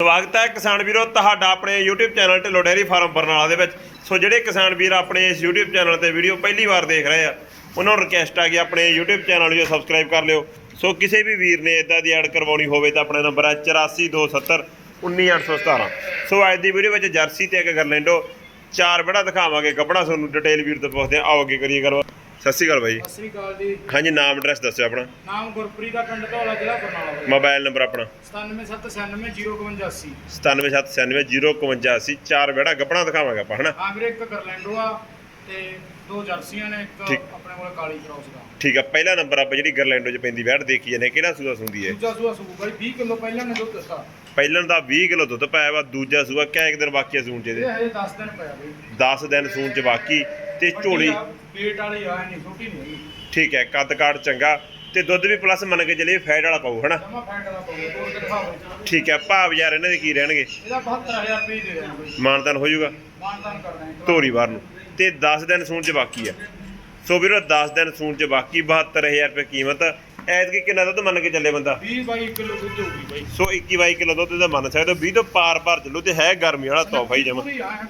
ਸਵਾਗਤ ਹੈ ਕਿਸਾਨ ਵੀਰੋ, ਤੁਹਾਡਾ ਆਪਣੇ YouTube channel Dhillon dairy farm Barnala ਦੇ ਵਿੱਚ। ਸੋ ਜਿਹੜੇ ਕਿਸਾਨ ਵੀਰ ਆਪਣੇ ਇਸ YouTube ਚੈਨਲ ਤੇ ਵੀਡੀਓ ਪਹਿਲੀ ਵਾਰ ਦੇਖ ਰਹੇ ਆ, ਉਹਨਾਂ ਨੂੰ ਰਿਕਵੈਸਟ ਆ ਕਿ ਆਪਣੇ YouTube ਚੈਨਲ ਨੂੰ ਸਬਸਕ੍ਰਾਈਬ ਕਰ ਲਿਓ। ਸੋ ਕਿਸੇ ਵੀ ਵੀਰ ਨੇ ਇਦਾਂ ਦੀ ਐਡ ਕਰਵਾਉਣੀ ਹੋਵੇ ਤਾਂ ਆਪਣਾ ਨੰਬਰ ਹੈ 8427 19817 ਸੋ ਅੱਜ ਦੀ ਵੀਡੀਓ ਵਿੱਚ ਜਰਸੀ ਤੇ ਇੱਕ ਗਰਲੈਂਡੋ ਚਾਰ ਬੜਾ ਦਿਖਾਵਾਂਗੇ। ਕੱਪੜਾ ਤੁਹਾਨੂੰ ਡਿਟੇਲ ਵੀਰ ਤੋਂ ਪੁੱਛਦੇ ਆ ਆਓ ਅੱਗੇ ਕਰੀਏ ਕਰਵਾ ਸਤਿ ਸ਼੍ਰੀ ਅਕਾਲ ਬਾਈ। ਸਤਿ ਸ੍ਰੀ ਅਕਾਲ ਜੀ। ਹਾਂਜੀ ਨਾਮ ਐਡਰੈਸ ਦੱਸਿਓ ਆਪਣਾ। ਨਾਮ ਗੁਰਪ੍ਰੀਤ ਦਾ ਪਿੰਡ ਧੌਲਾ ਜ਼ਿਲ੍ਹਾ ਬਰਨਾਲਾ ਬਾਈ। ਮੋਬਾਈਲ ਨੰਬਰ ਆਪਣਾ। 9779095085 9779051085 ਚਾਰ ਬੜਾ ਗੱਬੜਾ ਦਿਖਾਵਾਂਗੇ ਆਪਾਂ ਹਨਾ? ਹਾਂ ਵੀਰੇ ਇੱਕ ਗਰਲੈਂਡੋ ਆ ਤੇ ਦੋ ਜਰਸੀਆਂ ਨੇ ਇੱਕ ਠੀਕ। ਆਪਣੇ ਕੋਲ ਕਾਲੀ ਕ੍ਰਾਸ ਦਾ। ਠੀਕ ਆ ਪਹਿਲਾ ਨੰਬਰ ਆਪਾਂ ਜਿਹੜੀ ਗਰਲੈਂਡੋ ਚ ਪੈਂਦੀ ਵੈਟ ਦੇਖੀ ਜਾਂਦੇ ਕਿਹੜਾ ਸੂਆ ਸੁੰਦੀ ਹੈ ਦੂਜਾ ਸੂਆ ਸੂ ਬਾਈ 20 ਕਿਲੋ ਪਹਿਲਾਂ ਨੇ ਦੁੱਧ ਦਿੱਤਾ। ਪਹਿਲਣ ਦਾ 20 ਕਿਲੋ ਦੁੱਧ ਪਾਇਆ ਵਾ ਦੂਜਾ ਸੂਆ ਕਿਆ ਇੱਕ ਦਿਨ ਬਾਕੀ ਆ ਸੂਣ ਚ ਇਹ ਇਹਦੇ ਹਜੇ 10 ਦਿਨ ਪਿਆ ਬਈ। 10 ਦਿਨ ਸੂਣ ਚ ਬਾਕੀ। ਤੇ ਝੋਲੀ ਵੇਟ ਵਾਲੀ ਆ ਨਹੀਂ ਛੋਟੀ ਨਹੀਂ ਹੈਗੀ। ਠੀਕ ਹੈ ਕੱਦ ਕਾਠ ਚੰਗਾ। ਤੇ ਦੁੱਧ ਵੀ ਪਲੱਸ ਮੰਨ ਕੇ ਚੱਲੀਏ ਫੈਟ ਵਾਲਾ ਪਾਉ ਹਨਾ? ਜਮਾ ਫੈਂਟ ਦਾ ਪਊਗਾ ਤੋੜ ਕੇ ਦਿਖਾਓ ਠੀਕ ਹੈ ਭਾਵ ਯਾਰ ਇਹਨਾਂ ਦੇ ਕੀ ਰਹਿਣਗੇ? ਇਹਦਾ 72000 ਰੁਪਏ ਹੀ ਦੇ ਦੇਣਾ ਮਾਨਤਨ ਹੋ ਜਾਊਗਾ। ਮਾਨਦਾਨ ਕਰ ਦਾਂਗੇ ਧੋਰੀ ਵਾਰ ਨੂੰ। ਤੇ 10 ਦਿਨ ਸੂਣ ਚ ਬਾਕੀ ਆ ਸੋ ਵੀਰੋ 10 ਦਿਨ ਸੂਣ ਚ ਬਾਕੀ 72000 ਰੁਪਏ ਕੀਮਤ। ਐਤਕੀ ਕਿੰਨਾ ਦੁੱਧ ਮੰਨ ਕੇ ਚੱਲੇ ਬੰਦਾ? 20 ਬਾਈ ਕਿਲੋ ਦੁੱਧ ਹੋਊਗੀ ਬਾਈ। ਸੋ 21 22 ਕਿਲੋ ਦੁੱਧ ਦਾ ਮੰਨ ਸਕਦੇ ਹੋ। 20 ਤੋਂ ਪਾਰ ਪਾਰ ਚੱਲੂ ਤੇ ਹੈ ਗਰਮੀ ਵਾਲਾ ਤੋਹਫਾ ਹੀ ਜਮਾ। ਹੈ।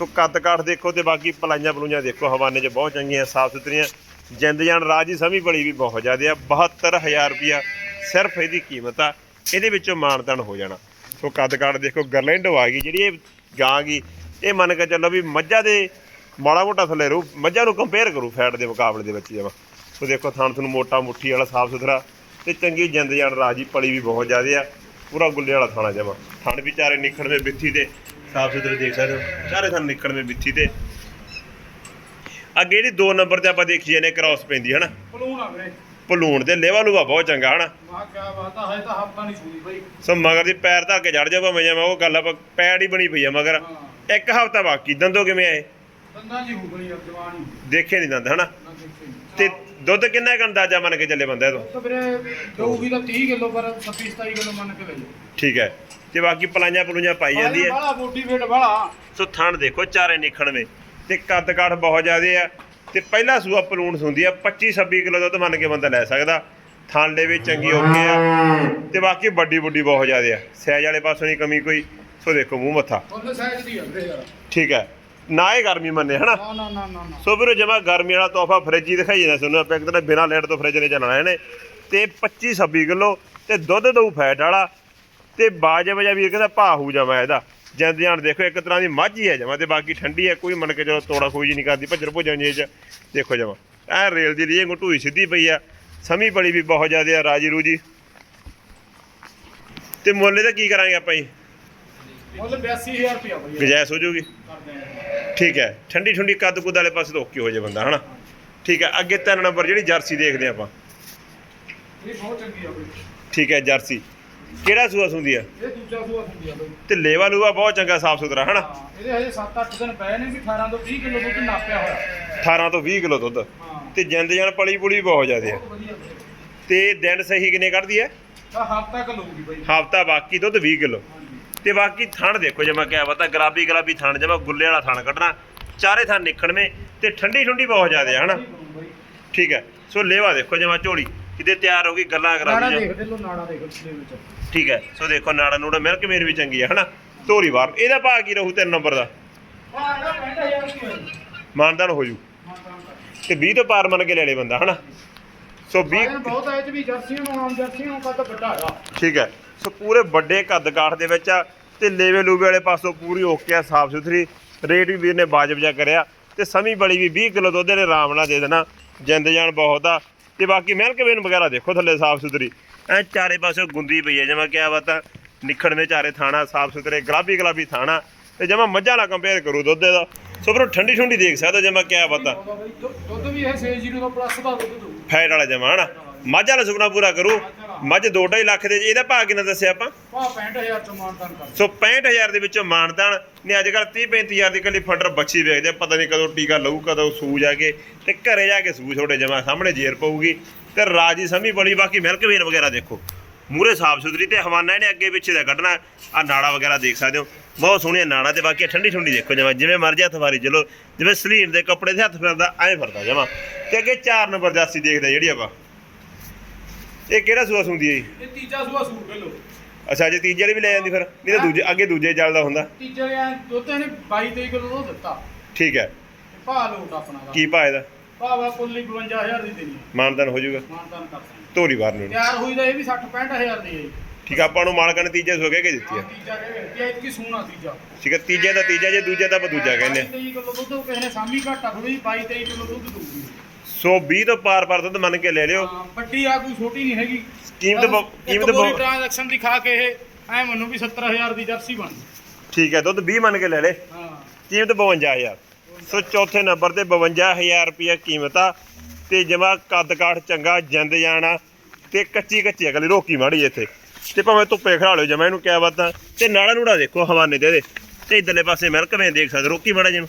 ਸੋ ਕੱਦ ਕਾਠ ਦੇਖੋ ਤੇ ਬਾਕੀ ਪਲਾਈਆਂ ਪਲੂਈਆਂ ਦੇਖੋ, ਹਵਾਨੇ 'ਚ ਬਹੁਤ ਚੰਗੀਆਂ, ਸਾਫ਼ ਸੁਥਰੀਆਂ। ਜਿੰਦ ਜਾਨ ਰਾਜੀ ਸਮੀ ਬੜੀ ਵੀ ਬਹੁਤ ਜ਼ਿਆਦਾ ਆ 72000 ਰੁਪਿਆ ਸਿਰਫ ਇਹਦੀ ਕੀਮਤ ਆ, ਇਹਦੇ ਵਿੱਚੋਂ ਮਾਨਤਨ ਹੋ ਜਾਣਾ। ਸੋ ਕੱਦ ਕਾਠ ਦੇਖੋ, ਗਰਲੈਂਡੋ ਆ ਗਈ, ਜਿਹੜੀ ਇਹ ਗਾਂ ਗੀ ਇਹ ਮੰਨ ਕੇ ਚੱਲੋ ਵੀ ਮੱਝਾਂ ਦੇ ਮਾੜਾ ਮੋਟਾ ਥੱਲੇ ਰੂ ਮੱਝਾਂ ਨੂੰ ਕੰਪੇਅਰ ਕਰੂ ਫੈਟ ਦੇ ਮੁਕਾਬਲੇ ਦੇ ਵਿੱਚ ਜਮਾ। ਸੋ ਦੇਖੋ ਥਾਣ ਤੁਹਾਨੂੰ ਮੋਟਾ, ਮੁੱਠੀ ਵਾਲਾ, ਸਾਫ਼ ਸੁਥਰਾ ਤੇ ਚੰਗੀ ਜਿੰਦ ਜਾਨ ਰਾਜੀ ਪਲੀ ਵੀ ਬਹੁਤ ਜ਼ਿਆਦਾ ਆ, ਪੂਰਾ ਗੁੱਲੇ ਵਾਲਾ ਥਾਣਾ ਜਮਾ। ਥਣ ਵਿਚਾਰੇ ਨਿਖੜਵੇਂ ਬਿੱਥੀ ਤੇ ਸਾਫ਼ ਸੁਥਰੇ ਦੇਖ ਸਕਦੇ ਹੋ। ਚਾਰੇ ਥਣ ਨਿਕੜਵੇਂ ਬਿੱਥੀ ਤੇ। ਅੱਗੇ ਜਿਹੜੀ 2 ਨੰਬਰ ਤੇ ਆਪਾਂ ਦੇਖੀਏ ਨੇ ਕ੍ਰਾਸ ਪੈਂਦੀ ਹਨਾ? ਪਲੂਣ ਆ ਵੀਰੇ। ਭਲੂਣ ਤੇ ਲੇਵਾ ਲੂਵਾ ਬਹੁਤ ਚੰਗਾ ਹਨਾ? ਮਾ ਕਿਆ ਬਾਤ ਆ ਹਜੇ ਤਾਂ ਹਫਤਾ ਨਹੀਂ ਸੂਈ ਬਾਈ। ਸੋ ਮਗਰ ਦੀ ਪੈਰ ਧਰ ਕੇ ਜੜ ਜਾ ਭਾਵੇਂ ਉਹ ਗੱਲ ਆਪਾਂ ਪੈੜ ਹੀ ਬਣੀ ਪਈ ਆ ਮਗਰ। ਇੱਕ ਹਫਤਾ ਬਾਕੀ ਦੰਦੋ ਕਿਵੇਂ ਆਏ? ਦੰਦਾਂ ਜੀ ਹੋ ਗਈ ਯਾਰ ਜਵਾਨੀ ਦੇਖੇ ਨਹੀਂ ਦੰਦ ਹਨਾ? ਦੇਖੇ ਤੇ ਦੁੱਧ ਕਿੰਨਾ ਕੁ ਅੰਦਾਜ਼ਾ ਮੰਨ ਕੇ ਚੱਲੇ ਬੰਦਾ ਇਹ ਤੋਂ? ਤਾਂ ਵੀਰੇ ਦਊਗੀ ਤਾਂ 30 ਕਿਲੋ ਪਰ 26 27 ਕਿਲੋ ਮੰਨ ਕੇ ਲੈ ਠੀਕ ਹੈ। ਤੇ ਬਾਕੀ ਪਲਾਈਆਂ ਪਲੂਈਆਂ ਪਾਈ ਜਾਂਦੀ ਹੈ। ਬਾਲਾ ਬੋਡੀ ਵੇਟ ਸੋ ਥਣ ਦੇਖੋ ਚਾਰੇ ਨਿਖਣਵੇਂ ਤੇ ਕੱਦ ਕਾਠ ਬਹੁਤ ਜ਼ਿਆਦੇ ਆ। ਤੇ ਪਹਿਲਾ ਸੂਆ ਪਲੂਣ ਹੁੰਦੀ ਆ 25 26 ਕਿਲੋ ਦੁੱਧ ਮੰਨ ਕੇ ਬੰਦਾ ਲੈ ਸਕਦਾ। ਥਣ ਦੇ ਵੀ ਚੰਗੀ ਓਕੇ ਆ। ਤੇ ਬਾਕੀ ਵੱਡੀ ਵੱਡੀ ਬਹੁਤ ਜ਼ਿਆਦੇ ਆ। ਸਹਿਜ ਵਾਲੇ ਪਾਸੋਂ ਨਹੀਂ ਕਮੀ ਕੋਈ। ਸੋ ਦੇਖੋ ਮੂੰਹ ਮੱਥਾ। ਉਹਦੇ ਸਾਈਜ਼ ਦੀ ਵੀਰੇ ਯਾਰ। ਠੀਕ ਹੈ। ਨਾ ਇਹ ਗਰਮੀ ਮੰਨੇ ਹਨਾ? ਨਾ ਨਾ ਨਾ ਨਾ ਸੋ ਵੀਰੋ ਜਮਾ ਗਰਮੀ ਵਾਲਾ ਤੋਹਫਾ ਫ੍ਰਿਜ ਹੀ ਦਿਖਾਈ ਜਾਂਦਾ ਸਾਨੂੰ ਆਪਾਂ ਇੱਕ ਬਿਨਾ ਲਾਈਟ ਤੋਂ ਫ੍ਰਿਜ ਨੇ ਚੱਲਣਾ ਇਹਨੇ ਤੇ 25 26 ਕਿਲੋ ਤੇ ਦੁੱਧ ਦਊ ਫੈਟ ਵਾਲਾ। ਤੇ ਬਾਜੇ ਵਜਾ ਵੀਰ ਕਹਿੰਦਾ ਭਾਹੂ ਜਮਾ ਇਹਦਾ। ਜਿੰਦ ਜਾਨ ਦੇਖੋ ਇੱਕ ਤਰ੍ਹਾਂ ਦੀ ਮੱਝ ਹੀ ਹੈ ਜਮਾ ਤੇ ਬਾਕੀ ਠੰਡੀ ਹੈ ਕੋਈ ਮੰਨ ਕੇ ਚਲੋ ਤੋੜਾ ਜੀ ਨਹੀਂ ਕਰਦੀ ਭੱਜਰ ਭੁੱਜਣ ਜੇ ਚ। ਦੇਖੋ ਜਮਾ ਐ ਰੇਲ ਦੀ ਲਈ ਢੂਈ ਸਿੱਧੀ ਪਈ ਆ। ਸਮੀ ਬੜੀ ਵੀ ਬਹੁਤ ਜ਼ਿਆਦਾ ਆ ਰਾਜੀ ਰੂਜੀ। ਤੇ ਮੁੱਲ ਇਹਦਾ ਕੀ ਕਰਾਂਗੇ ਆਪਾਂ ਜੀ? ਮੁੱਲ 82000 ਰੁਪਿਆ ਬਾਈ। ਯਾਰ। ਗੁਜਾਇਸ਼ ਹੋ ਜਾਊਗੀ ਕਰਦੇ ਆ। ਠੀਕ ਹੈ ਠੰਡੀ ਠੰਡੀ ਕੱਦ ਕੁੱਦ ਵਾਲੇ ਪਾਸੇ ਤੋਂ ਓਕੇ ਹੋ ਜਾਏ ਬੰਦਾ ਹਨਾ? ਠੀਕ ਹੈ ਅੱਗੇ ਤਿੰਨ ਨੰਬਰ ਜਿਹੜੀ ਜਰਸੀ ਦੇਖਦੇ ਆਪਾਂ। ਇਹ ਬਹੁਤ ਚੰਗੀ ਆ ਬਾਈ। ਠੀਕ ਹੈ ਜਰਸੀ। ਕਿਹੜਾ ਸੂਆ ਸੁੰਦੀ ਆ? ਇਹ ਦੂਜਾ ਸੂਆ ਹੁੰਦੀ ਆ ਬਾਈ। ਤੇ ਲੇਵਾ ਲੂਆ ਬਹੁਤ ਚੰਗਾ ਸਾਫ਼ ਸੁਥਰਾ ਹਨਾ? ਇਹਦੇ ਹਜੇ 7-8 ਦਿਨ ਪਏ ਨੇ ਵੀ 18 ਤੋਂ 20 ਕਿਲੋ ਦੁੱਧ ਨਾਪਿਆ ਹੋਇਆ। 18 ਤੋਂ 20 ਕਿਲੋ ਦੁੱਧ। ਤੇ ਜਿੰਦ ਜਾਨ ਪਲੀ ਪੁਲੀ ਬਹੁਤ ਜ਼ਿਆਦੇ ਆ। ਤੇ ਦਿਨ ਸਹੀ ਕਿੰਨੇ ਕੱਢਦੀ ਹੈ? ਹਫਤਾ ਕ ਲਊਗੀ ਬਾਈ। ਹਫਤਾ ਬਾਕੀ ਦੁੱਧ 20 ਕਿਲੋ। ਤੇ ਬਾਕੀ ਥਣ ਦੇਖੋ ਜਮਾ ਕਿਆ ਪਤਾ ਗੁਲਾਬੀ ਗੁਲਾਬੀ ਥਣ ਜਮਾ ਗੁੱਲੇ ਵਾਲਾ ਥਣ ਕੱਢਣਾ ਚਾਰੇ ਥਣ ਨਿਕਣਵੇਂ ਤੇ ਠੰਡੀ ਠੰਡੀ ਬਹੁਤ ਜ਼ਿਆਦੇ ਆ ਹਨਾ? ਠੀਕ ਹੈ। ਸੋ ਲੇਵਾ ਦੇਖੋ ਜਮਾ ਝੋਲੀ ਕਿਤੇ ਤਿਆਰ ਹੋ ਗਈ ਗੱਲਾਂ ਕਰਾ ਨਾੜਾ ਦੀ ਦੇਖ ਦੇ ਲੋ ਨਾੜਾ ਦੇਖ ਪਿਛਲੇ ਵਿੱਚ। ਠੀਕ ਹੈ। ਸੋ ਦੇਖੋ ਨਾੜਾ ਨੂੜਾ ਮਿਲਕ ਮੇਰ ਵੀ ਚੰਗੀ ਹੈ ਹਨਾ? ਧੋਰੀ ਵਾਰ ਇਹਦਾ ਭਾਅ ਕੀ ਰਹੂ ਤਿੰਨ ਨੰਬਰ ਦਾ? ਹਾਂ ਇਹਦਾ 65000 ਰੁਪਏ ਮਾਨਦਾਨ ਹੋ ਜੂ। ਤੇ 20 ਤੋਂ ਪਾਰ ਮੰਨ ਕੇ ਲੈ ਲੈ ਬੰਦਾ ਹਨਾ? ਸੋ 20 ਬਾਈ ਬਹੁਤ ਆਏ ਚ ਵੀ ਜਰਸੀਆਂ ਨੂੰ ਆਮ ਜਰਸੀਆਂ ਨੂੰ ਕੱਦ ਵੱਡਾ ਠੀਕ ਹੈ। ਪੂਰੇ ਵੱਡੇ ਕੱਦ ਕਾਠ ਦੇ ਵਿੱਚ ਆ ਤੇ ਲੇਵੇ ਲੂਵੇ ਵਾਲੇ ਪਾਸੋਂ ਪੂਰੀ ਓਕੇ ਆ ਸਾਫ਼ ਸੁਥਰੀ। ਰੇਟ ਵੀ ਵੀਰ ਨੇ ਵਾਜਬ ਜਾ ਕਰਿਆ ਤੇ ਸਮੀ ਬੜੀ ਵੀ 20 ਕਿਲੋ ਦੁੱਧ ਨੇ ਆਰਾਮ ਨਾਲ ਦੇ ਦੇਣਾ। ਜਿੰਦ ਜਾਨ ਬਹੁਤ ਆ। ਤੇ ਬਾਕੀ ਮਿਲਕ ਵੇਨ ਵਗੈਰਾ ਦੇਖੋ ਥੱਲੇ ਸਾਫ਼ ਸੁਥਰੀ। ਐ ਚਾਰੇ ਪਾਸੇ ਗੁੰਦੀ ਪਈ ਹੈ ਜਿਵੇਂ ਕਿਹਾ ਬਾਤਾਂ ਨਿਖੜਵੇਂ ਚਾਰੇ ਥਾਣਾ ਸਾਫ਼ ਸੁਥਰੇ ਗੁਲਾਬੀ ਗੁਲਾਬੀ ਥਾਣਾ। ਤੇ ਜਮਾ ਮੱਝਾਂ ਨਾਲ ਕੰਪੇਅਰ ਕਰੂ ਦੁੱਧ ਦਾ ਸੋ ਫਿਰ ਠੰਡੀ ਠੰਡੀ ਦੇਖ ਸਕਦਾ ਜਿਵੇਂ ਕਿਹਾ ਬਾਤਾਂ ਦੁੱਧ- ਵੀ ਇਹ 6 ਦਾ ਪਲੱਸ ਦਾ ਦੁੱਧ ਦੂ ਫੈਟ ਵਾਲਾ ਜਮਾ ਹਨਾ। ਮੱਝ ਵਾਲਾ ਸੁਪਨਾ ਪੂਰਾ ਕਰੂ। ਮੱਝ 2.5 ਲੱਖ ਦੇ ਇਹਦਾ ਭਾਅ ਕਿੰਨਾ ਦੱਸਿਆ ਆਪਾਂ? ਪਾ 65000 ਚ ਮਾਨਤਾਨ ਕਰ ਸੋ 65000 ਦੇ ਵਿੱਚੋਂ ਮਾਨਦਾਨ ਨੇ ਅੱਜ ਕੱਲ 30 35000 ਦੀ ਕੱਲੀ ਫੰਡਰ ਬੱਚੀ ਵੇਚਦੇ ਆ, ਪਤਾ ਨਹੀਂ ਕਦੋਂ ਟੀਕਾ ਲਊ ਕਦੋਂ ਸੂ ਜਾ ਕੇ ਤੇ ਘਰੇ ਜਾ ਕੇ ਸੂ ਛੋਟੇ ਜਮਾ ਸਾਹਮਣੇ ਜੇਰ ਪਊਗੀ। ਤੇ ਰਾਜੀ ਸਮੀ ਬੜੀ ਬਾਕੀ ਮਿਲਕ ਵੇਨ ਵਗੈਰਾ ਦੇਖੋ। ਮੂਰੇ ਸਾਫ਼ ਸੁਥਰੀ ਤੇ ਹਵਾਨਾ ਇਹਨੇ ਅੱਗੇ ਪਿੱਛੇ ਦਾ ਕੱਢਣਾ ਆ ਨਾੜਾ ਵਗੈਰਾ ਦੇਖ ਸਕਦੇ ਹੋ। ਬਹੁਤ ਸੋਹਣੀਆਂ ਨਾੜਾ ਤੇ ਬਾਕੀ ਠੰਡੀ ਠੰਡੀ ਦੇਖੋ ਜਮਾ ਜਿਵੇਂ ਮਰਜ਼ੀ ਹੱਥ ਵਾਰੀ ਚਲੋ ਜਿਵੇਂ ਸਲੀਨ ਦੇ ਕੱਪੜੇ ਤੇ ਹੱਥ ਫਿਰਦਾ ਐਂ ਫਿਰਦਾ ਜਮਾ। ਤੇ ਅੱਗੇ 4 ਨੰਬਰ ਜਾਸੀ ਦੇਖਦੇ ਜਿਹੜੀ ਆਪਾਂ ਇਹ ਕਿਹੜਾ ਸੂਆ ਸੁੰਦੀ ਹੈ ਜੀ? ਇਹ ਤੀਜਾ ਸੂਆ ਸੂਟ ਲੈ ਲੋ। ਅੱਛਾ ਜੇ ਤੀਜੇ ਵਾਲੀ ਵੀ ਲੈ ਜਾਂਦੀ ਫਿਰ? ਨਹੀਂ ਤਾਂ ਦੂਜੇ ਅੱਗੇ ਦੂਜੇ ਚੱਲਦਾ ਹੁੰਦਾ। ਤੀਜੇ ਆ ਦੁੱਧ ਇਹਨੇ 22 23 ਕਿਲੋ ਦੁੱਧ ਦਿੱਤਾ। ਠੀਕ ਹੈ। ਭਾਅ ਲੋਟ ਆਪਣਾ ਦਾ। ਕੀ ਭਾਅ ਇਹਦਾ? ਭਾਅ ਵਾ ਕੁੱਲੀ 52000 ਦੀ ਦੇਣੀ ਹੈ। ਮਾਨਦਾਨ ਹੋ ਜਾਊਗਾ। ਮਾਨਤਾਨ ਕਰ ਦਾਂਗੇ ਧੋਰੀ ਬਾਹਰ ਨੂੰ ਤਿਆਰ ਹੋਈ ਦਾ ਇਹ ਵੀ 60 65000 ਦੀ ਹੈ ਜੀ। ਠੀਕ ਆ ਆਪਾਂ ਨੂੰ ਮਾਲਕਾਂ ਨੇ ਤੀਜੇ ਸੋ ਕੇ ਕੇ ਦਿੱਤੀ ਹਾਂ, ਆ ਤੀਜਾ ਇਹ ਤੇ ਇਤਕੀ ਸੂਣਾ ਤੀਜਾ। ਠੀਕ ਹੈ ਤੀਜੇ ਦਾ ਤੀਜਾ ਜੇ ਦੂਜੇ ਦਾ ਆਪਾਂ ਦੂਜਾ ਕਹਿੰਦੇ ਆ। 23 ਕਿਲੋ ਦੁੱਧ ਕਿਸੇ ਨੇ ਸਾਮੀ ਘਾਟਾ ਥੋੜੀ 22 23 ਕਿਲੋ ਦੁੱਧ ਦੂਗੀ ਸੋ 20 ਤੋਂ ਪਾਰ ਪਾਰ ਦੁੱਧ ਮੰਨ ਕੇ ਲੈ ਲਿਓ। ਹਾਂ ਵੱਡੀ ਆ ਕੋਈ ਛੋਟੀ ਨਹੀਂ ਹੈਗੀ। ਕੀਮਤ ਬ- ਕੀਮਤ ਬ- ਟ੍ਰਾਂਜੈਕਸ਼ਨ ਦੀ ਖਾ ਕੇ ਇਹ ਐ ਮੰਨੂ ਵੀ 70000 ਦੀ ਜਰਸੀ ਬਣ ਗਈ। ਠੀਕ ਹੈ ਦੁੱਧ 20 ਮੰਨ ਕੇ ਲੈ ਲੈ। ਹਾਂ। ਕੀਮਤ 52000 ਸੋ ਚੌਥੇ ਨੰਬਰ ਤੇ 52000 ਰੁਪਏ ਕੀਮਤ ਆ। ਤੇ ਜਮਾ ਕੱਦ ਕਾਠ ਚੰਗਾ ਜਿੰਦ ਜਾਣਾ। ਤੇ ਕੱਚੀ ਕੱਚੀ ਅਗਲੀ ਰੋਕੀ ਮਾੜੀ ਇੱਥੇ। ਤੇ ਭਾਵੇਂ ਧੁੱਪੇ ਖੜਾ ਲਿਓ ਜਮਾ ਇਹਨੂੰ ਕਿਆ ਬਾਤਾਂ। ਤੇ ਨਾੜਾ ਨੂੜਾ ਦੇਖੋ ਹਵਾਨੇ ਦੇ ਦੇ ਤੇ ਇਧਰਲੇ ਪਾਸੇ ਮਿਲਕ ਵੇਂ ਦੇਖ ਸਕਦੇ ਰੋਕੀ ਮਾੜਾ ਜਿਹਨੂੰ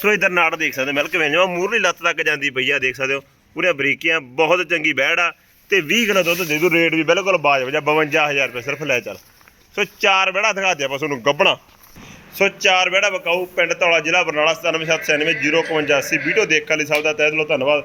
ਸੋ ਇਧਰ ਨਾੜ ਦੇਖ ਸਕਦੇ ਮਿਲਕ ਵੇਂ ਜਮਾ ਮੂਰਲੀ ਲੱਤ ਤੱਕ ਜਾਂਦੀ ਪਈ ਆ, ਦੇਖ ਸਕਦੇ ਹੋ। ਪੂਰੀਆਂ ਬਰੀਕੀਆਂ, ਬਹੁਤ ਚੰਗੀ ਬਹਿੜ ਆ ਤੇ 20 ਕਿਲੋ ਦੁੱਧ ਦੇ ਦੂ, ਰੇਟ ਵੀ ਬਿਲਕੁਲ ਬਾਜਬ ਜਾ 52000 ਰੁਪਏ ਸਿਰਫ ਲੈ ਚੱਲ। ਸੋ ਚਾਰ ਵਿਹੜਾ ਦਿਖਾ ਦਿਆ ਬਸ ਉਹਨੂੰ ਗੱਬਣਾ ਸੋ ਚਾਰ ਵਿਹੜਾ ਬਕਾਊ ਪਿੰਡ ਧੌਲਾ ਜ਼ਿਲ੍ਹਾ, ਬਰਨਾਲਾ 9779 ਵੀਡੀਓ ਦੇਖਣ ਲਈ ਸਭ ਦਾ ਤਹਿ ਦਿਲੋਂ ਧੰਨਵਾਦ।